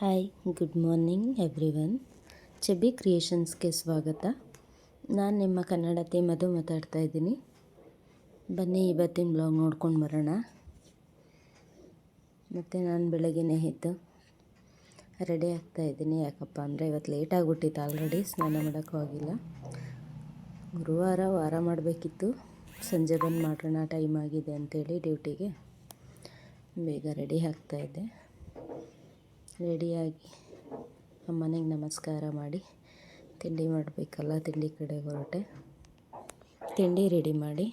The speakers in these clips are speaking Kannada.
Hi good morning everyone Chebi ಕ್ರಿಯೇಷನ್ಸ್ಗೆ ಸ್ವಾಗತ. ನಾನು ನಿಮ್ಮ ಕನ್ನಡತಿ ಮಧು ಮಾತಾಡ್ತಾ ಇದ್ದೀನಿ. ಬನ್ನಿ ಇವತ್ತಿನ ಬ್ಲಾಗ್ ನೋಡ್ಕೊಂಡು ಬರೋಣ. ಮತ್ತು ನಾನು ಬೆಳಗ್ಗೆನೇ ಎದ್ದು ರೆಡಿ ಆಗ್ತಾ ಇದ್ದೀನಿ. ಯಾಕಪ್ಪ ಅಂದರೆ ಇವತ್ತು ಲೇಟ್ ಆಗಿಬಿಟ್ಟಿತ್ತು ಆಲ್ರೆಡಿ ಸ್ನಾನ ಮಾಡೋಕ್ಕೂ ಆಗಿಲ್ಲ. ಗುರುವಾರ ವಾರ ಮಾಡಬೇಕಿತ್ತು. ಸಂಜೆ ಬಂದು ಮಾಡೋಣ ಟೈಮ್ ಆಗಿದೆ ಅಂತೇಳಿ ಡ್ಯೂಟಿಗೆ ಬೇಗ ರೆಡಿ ಆಗ್ತಾಯಿದ್ದೆ ರೆಡಿಯಾಗಿ ಅಮ್ಮನಿಗೆ ನಮಸ್ಕಾರ ಮಾಡಿ ತಿಂಡಿ ಮಾಡಬೇಕಲ್ಲ, ತಿಂಡಿ ಕಡೆ ಹೊರಟೆ. ತಿಂಡಿ ರೆಡಿ ಮಾಡಿ.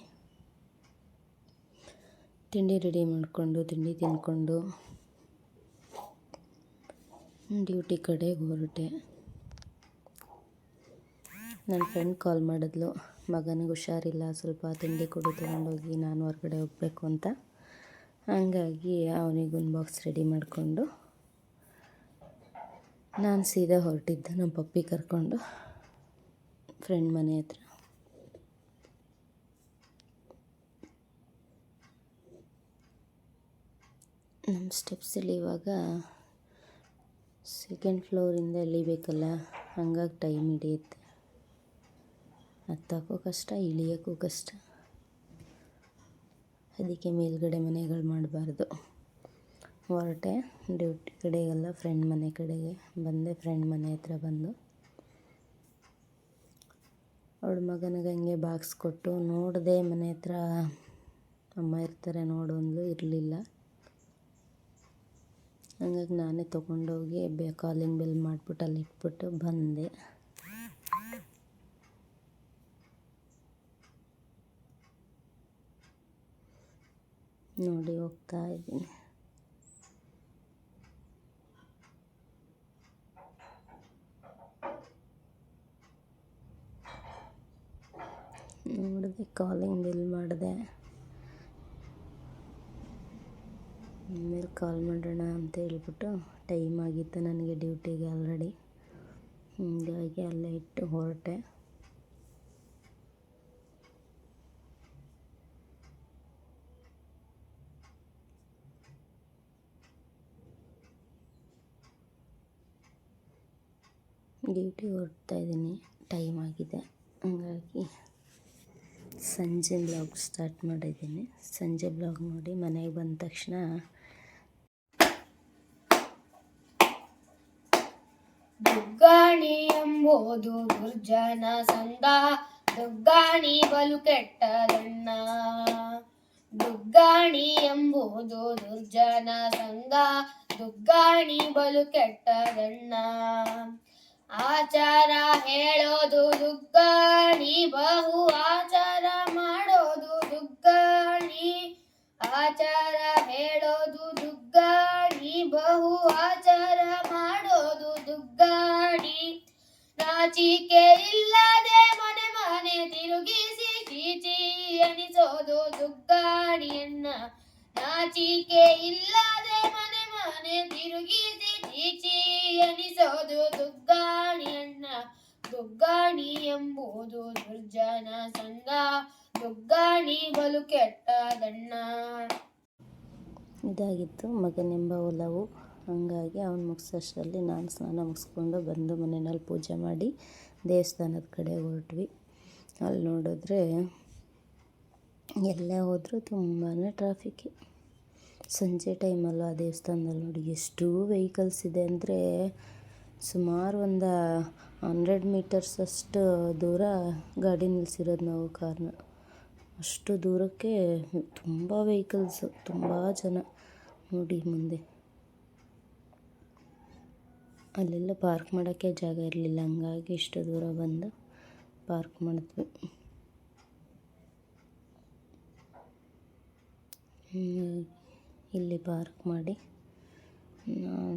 ತಿಂಡಿ ರೆಡಿ ಮಾಡಿಕೊಂಡು, ತಿಂಡಿ ತಿಂದ್ಕೊಂಡು ಡ್ಯೂಟಿ ಕಡೆ ಹೊರಟೆ. ನನ್ನ ಫ್ರೆಂಡ್ ಕಾಲ್ ಮಾಡಿದ್ಲು, ಮಗನಿಗೆ ಹುಷಾರಿಲ್ಲ, ಸ್ವಲ್ಪ ತಿಂಡಿ ಕೊಡು, ತೊಗೊಂಡೋಗಿ ನಾನು ಹೊರಗಡೆ ಹೋಗಬೇಕು ಅಂತ. ಹಂಗಾಗಿ ಅವನಿಗೊಂದು ಬಾಕ್ಸ್ ರೆಡಿ ಮಾಡಿಕೊಂಡು ನಾನು ಸೀದಾ ಹೊರಟಿದ್ದೆ. ನಮ್ಮ ಪಪ್ಪಿ ಕರ್ಕೊಂಡು ಫ್ರೆಂಡ್ ಮನೆ ಹತ್ರ. ನಮ್ಮ ಸ್ಟೆಪ್ಸಲ್ಲಿ ಇವಾಗ ಸೆಕೆಂಡ್ ಫ್ಲೋರಿಂದ ಇಳಿಬೇಕಲ್ಲ ಹಂಗಾಗಿ ಟೈಮ್ ಹಿಡಿಯುತ್ತೆ. ಹತ್ತಕ್ಕೂ ಕಷ್ಟ, ಇಳಿಯೋಕ್ಕೂ ಕಷ್ಟ. ಅದಕ್ಕೆ ಮೇಲ್ಗಡೆ ಮನೆಗಳು ಮಾಡಬಾರ್ದು. ಹೊರಟೆ, ಡ್ಯೂಟಿ ಕಡೆಗೆಲ್ಲ ಫ್ರೆಂಡ್ ಮನೆ ಕಡೆಗೆ ಬಂದೆ ಫ್ರೆಂಡ್ ಮನೆ ಹತ್ರ ಬಂದು. ಅವಳ ಮಗನಿಗೆ ಹಂಗೆ ಬಾಕ್ಸ್ ಕೊಟ್ಟು, ನೋಡಿದೆ ಮನೆ ಹತ್ರ ಅಮ್ಮ ಇರ್ತಾರೆ ನೋಡು ಅಂದ್ಲು, ಇರಲಿಲ್ಲ. ಹಂಗಾಗಿ ನಾನೇ ತೊಗೊಂಡೋಗಿ ಬೇ ಕಾಲಿಂಗ್ ಬೆಲ್ ಮಾಡಿಬಿಟ್ಟು ಅಲ್ಲಿ ಇಟ್ಬಿಟ್ಟು ಬಂದೆ. ನೋಡಿ ಹೋಗ್ತಾ ಇದ್ದೀನಿ. ನೋಡಿದೆ ಕಾಲಿಂಗ್ ಬಿಲ್ ಮಾಡಿದೆ? ಆಮೇಲೆ ಕಾಲ್ ಮಾಡೋಣ ಅಂತ ಹೇಳ್ಬಿಟ್ಟು ಟೈಮ್ ಆಗಿತ್ತು ನನಗೆ ಡ್ಯೂಟಿಗೆ ಆಲ್ರೆಡಿ. ಹೀಗಾಗಿ ಅಲ್ಲೇ ಇಟ್ಟು ಹೊರಟೆ. ಡ್ಯೂಟಿ ಹೊರಡ್ತಾ ಇದ್ದೀನಿ. ಟೈಮ್ ಆಗಿದೆ. ಹಂಗಾಗಿ ಸಂಜೆ ಬ್ಲಾಗ್ ಸ್ಟಾರ್ಟ್ ಮಾಡಿದ್ದೀನಿ. ಸಂಜೆ ಬ್ಲಾಗ್ ನೋಡಿ ಮನೆಗೆ ಬಂದ ತಕ್ಷಣ ದುಗ್ಗಾಣಿ ಎಂಬುದು ದುರ್ಜನ ಸಂದ. ದುಗ್ಗಾಣಿ ಬಲು ಕೆಟ್ಟದಣ್ಣ ದುಗ್ಗಾಣಿ ಎಂಬುದು ದುರ್ಜನ ಸಂದ. ದುಗ್ಗಾಣಿ ಬಲು ಕೆಟ್ಟದಣ್ಣ ಆಚಾರ ಹೇಳೋದು ದುಗ್ಗಾಣಿ ಬಹು ಆಚಾರ ಮಾಡೋದು ದುಗ್ಗಾಣಿ ಆಚಾರ ಹೇಳೋದು ದುಗ್ಗಾಣಿ ಬಹು ಆಚಾರ ಮಾಡೋದು ದುಗ್ಗಾಣಿ ನಾಚಿಕೆ ಇಲ್ಲದೆ ಮನೆ ಮನೆ ತಿರುಗಿಸಿ ಚೀಚಿ ಅನಿಸೋದು ದುಗ್ಗಾಣಿಯನ್ನ ನಾಚಿಕೆ ಇಲ್ಲದೆ ಮನೆ ಮನೆ ತಿರುಗಿಸಿ ಚೀಚಿ ಅನಿಸೋದು ದುಗ್ಗಾಣಿಯನ್ನ ದುಗ್ಗಾಣಿ ಎಂಬುದು ದುರ್ಜನ ಸಂಗ ದುಗ್ಗಾಣಿ ಬಲು ಕೆಟ್ಟದಣ್ಣ ಇದಾಗಿತ್ತು ಮಗನೆಂಬ ಒಲವು. ಹಂಗಾಗಿ ಅವನು ಮುಗಿಸೋಷ್ಟರಲ್ಲಿ ನಾನು ಸ್ನಾನ ಮುಗಿಸ್ಕೊಂಡು ಬಂದು ಮನೆಯಲ್ಲಿ ಪೂಜೆ ಮಾಡಿ ದೇವಸ್ಥಾನದ ಕಡೆ ಹೊರಟ್ವಿ. ಅಲ್ಲಿ ನೋಡಿದ್ರೆ ಎಲ್ಲೇ ಹೋದರೂ ತುಂಬಾ ಟ್ರಾಫಿಕ್ ಸಂಜೆ ಟೈಮಲ್ಲೂ ಆ ದೇವಸ್ಥಾನದಲ್ಲಿ ನೋಡಿ ಎಷ್ಟು ವೆಹಿಕಲ್ಸ್ ಇದೆ ಅಂದರೆ ಸುಮಾರು ಒಂದು ಹಂಡ್ರೆಡ್ ಮೀಟರ್ಸ್ ಅಷ್ಟು ದೂರ ಗಾಡಿ ನಿಲ್ಲಿಸಿರೋದು ನಾವು ಕಾರ್ನ. ಅಷ್ಟು ದೂರಕ್ಕೆ ತುಂಬ ವೆಹಿಕಲ್ಸು ತುಂಬ ಜನ. ನೋಡಿ ಮುಂದೆ. ಅಲ್ಲೆಲ್ಲ ಪಾರ್ಕ್ ಮಾಡೋಕ್ಕೆ ಜಾಗ ಇರಲಿಲ್ಲ. ಹಂಗಾಗಿ ಇಷ್ಟು ದೂರ ಬಂದು ಪಾರ್ಕ್ ಮಾಡಿದ್ವಿ. ಇಲ್ಲಿ ಪಾರ್ಕ್ ಮಾಡಿ.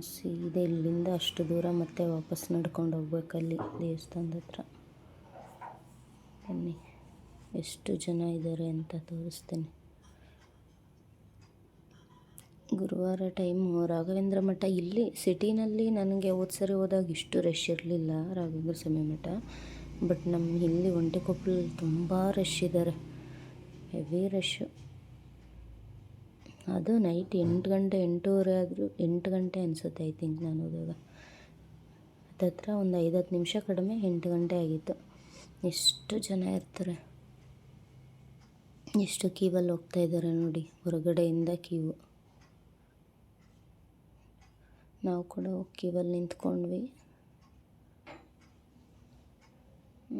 ಸೀದಾ ಇಲ್ಲಿಂದ ಅಷ್ಟು ದೂರ ಮತ್ತೆ ವಾಪಸ್ ನಡ್ಕೊಂಡು ಹೋಗ್ಬೇಕಲ್ಲಿ ದೇವಸ್ಥಾನದ ಹತ್ರ. ಬನ್ನಿ, ಎಷ್ಟು ಜನ ಇದ್ದಾರೆ ಅಂತ ತೋರಿಸ್ತೀನಿ. ಗುರುವಾರ ಟೈಮು ರಾಘವೇಂದ್ರ ಮಠ. ಇಲ್ಲಿ ಸಿಟಿನಲ್ಲಿ ನನಗೆ ಹೋದ ಸರಿ ಹೋದಾಗ ಇಷ್ಟು ರಶ್ ಇರಲಿಲ್ಲ ರಾಘವೇಂದ್ರ ಸ್ವಾಮಿ ಮಠ. ಬಟ್ ನಮ್ಮ ಇಲ್ಲಿ ಒಂಟೆಕೊಪ್ಪಲಲ್ಲಿ ತುಂಬ ರಶ್ ಇದ್ದಾರೆ. ಹೆವಿ ರಶ್ಶು ಅದು ನೈಟ್ ಎಂಟು ಗಂಟೆ, ಎಂಟೂವರೆ ಆದರೂ ಎಂಟು ಗಂಟೆ ಅನಿಸುತ್ತೆ ಐ ಥಿಂಕ್ ನಾನು ಹೋದಾಗ ಅದತ್ರ ಒಂದು ಐದು ಹತ್ತು ನಿಮಿಷ ಕಡಿಮೆ ಎಂಟು ಗಂಟೆ ಆಗಿತ್ತು. ಎಷ್ಟು ಜನ ಇರ್ತಾರೆ? ಎಷ್ಟು ಕ್ಯೂವಲ್ಲಿ ಹೋಗ್ತಾ ಇದ್ದಾರೆ ನೋಡಿ, ಹೊರಗಡೆಯಿಂದ ಕ್ಯೂ ನಾವು ಕೂಡ ಕ್ಯೂವಲ್ಲಿ ನಿಂತ್ಕೊಂಡ್ವಿ.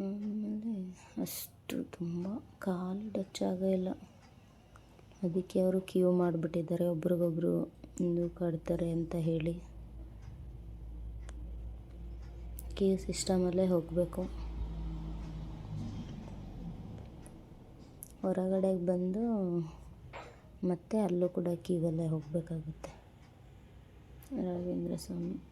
ಆಮೇಲೆ ಅಷ್ಟು ತುಂಬ ಕಾಲು ಟಚ್ ಆಗೋ ಇಲ್ಲ. ಅದಕ್ಕೆ ಅವರು ಕ್ಯೂ ಮಾಡಿಬಿಟ್ಟಿದ್ದಾರೆ, ಒಬ್ರಿಗೊಬ್ರು ಇದು ಕಟ್ತಾರೆ ಅಂತ ಹೇಳಿ. ಕ್ಯೂ ಸಿಸ್ಟಮಲ್ಲೇ ಹೋಗಬೇಕು. ಹೊರಗಡೆಗೆ ಬಂದು ಮತ್ತೆ ಅಲ್ಲೂ ಕೂಡ ಕ್ಯೂವಲ್ಲೇ ಹೋಗಬೇಕಾಗುತ್ತೆ. ರಾಘವೇಂದ್ರ ಸ್ವಾಮಿ.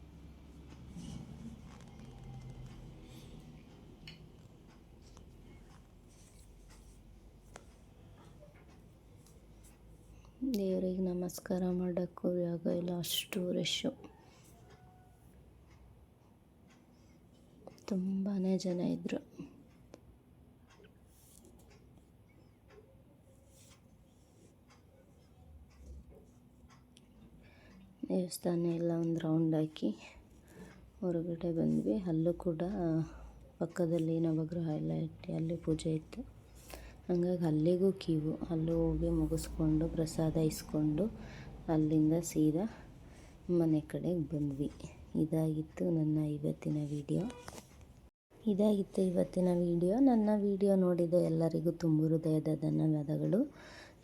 ದೇವರಿಗೆ ನಮಸ್ಕಾರ ಮಾಡೋಕ್ಕೂ ಜಾಗ ಇಲ್ಲ, ಅಷ್ಟು ರಶ್ಶು ತುಂಬಾ ಜನ ಇದ್ದರು ದೇವಸ್ಥಾನ ಎಲ್ಲ ಒಂದು ರೌಂಡ್ ಹಾಕಿ ಹೊರಗಡೆ ಬಂದ್ವಿ. ಅಲ್ಲೂ ಕೂಡ, ಪಕ್ಕದಲ್ಲಿ ನವಗ್ರಹ ಎಲ್ಲ ಇಟ್ಟು ಅಲ್ಲಿ ಪೂಜೆ ಇತ್ತು. ಹಂಗಾಗಿ ಅಲ್ಲಿಗೂ ಕ್ಯೂ ಅಲ್ಲೂ ಹೋಗಿ ಮುಗಿಸ್ಕೊಂಡು ಪ್ರಸಾದ ಇಸ್ಕೊಂಡು ಅಲ್ಲಿಂದ ಸೀದಾ ಮನೆ ಕಡೆಗೆ ಬಂದ್ವಿ. ಇದಾಗಿತ್ತು ನನ್ನ ಇವತ್ತಿನ ವಿಡಿಯೋ. ಇದಾಗಿತ್ತು ಇವತ್ತಿನ ವಿಡಿಯೋ. ನನ್ನ ವಿಡಿಯೋ ನೋಡಿದ ಎಲ್ಲರಿಗೂ ತುಂಬ ಹೃದಯದ ಧನ್ಯವಾದಗಳು.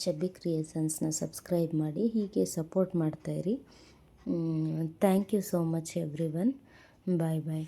ಚಬ್ಬಿ ಕ್ರಿಯೇಷನ್ಸ್ನ ಸಬ್ಸ್ಕ್ರೈಬ್ ಮಾಡಿ, ಹೀಗೆ support ಮಾಡ್ತಾಯಿರಿ thank you so much everyone bye bye